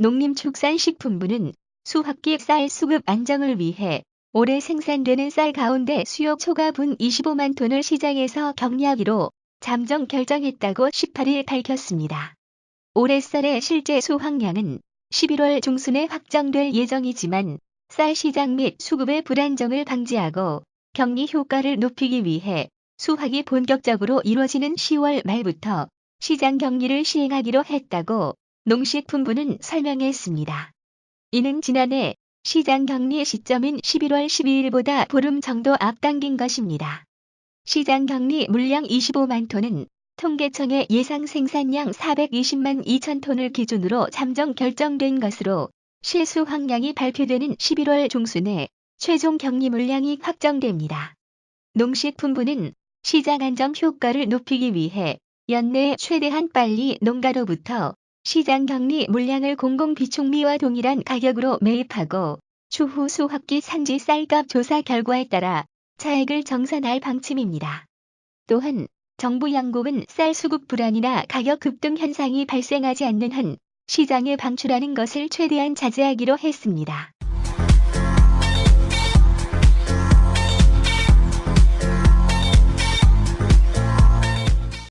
농림축산식품부는 수확기 쌀 수급 안정을 위해 올해 생산되는 쌀 가운데 수요 초과분 25만 톤을 시장에서 격리하기로 잠정 결정했다고 18일 밝혔습니다. 올해 쌀의 실제 수확량은 11월 중순에 확정될 예정이지만 쌀 시장 및 수급의 불안정을 방지하고 격리 효과를 높이기 위해 수확이 본격적으로 이뤄지는 10월 말부터 시장 격리를 시행하기로 했다고 농식품부는 설명했습니다. 이는 지난해 시장 격리 시점인 11월 12일보다 보름 정도 앞당긴 것입니다. 시장 격리 물량 25만 톤은 통계청의 예상 생산량 420만 2천 톤을 기준으로 잠정 결정된 것으로 실수 확량이 발표되는 11월 중순에 최종 격리 물량이 확정됩니다. 농식품부는 시장 안정 효과를 높이기 위해 연내 최대한 빨리 농가로부터 시장 격리 물량을 공공비축미와 동일한 가격으로 매입하고 추후 수확기 산지 쌀값 조사 결과에 따라 차액을 정산할 방침입니다. 또한 정부 양국은 쌀 수급 불안이나 가격 급등 현상이 발생하지 않는 한 시장에 방출하는 것을 최대한 자제하기로 했습니다.